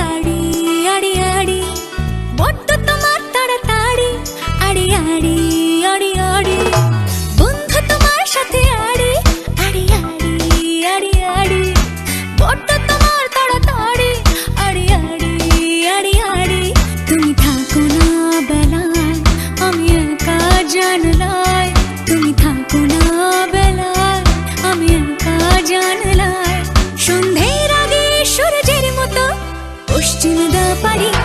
¡Gracias! funny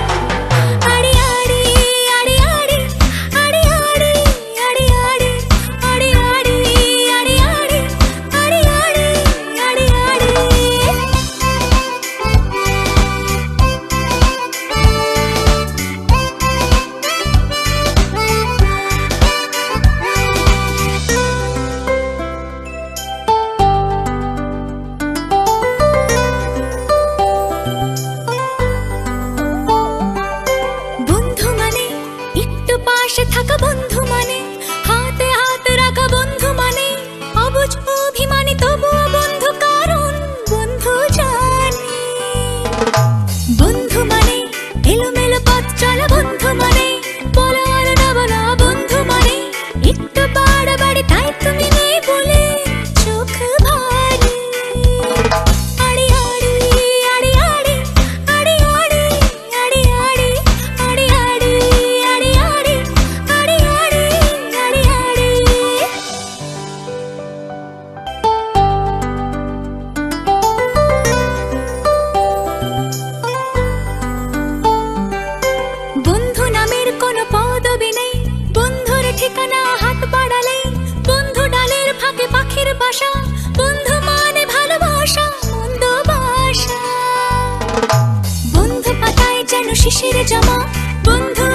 শিশির জমা বন্ধু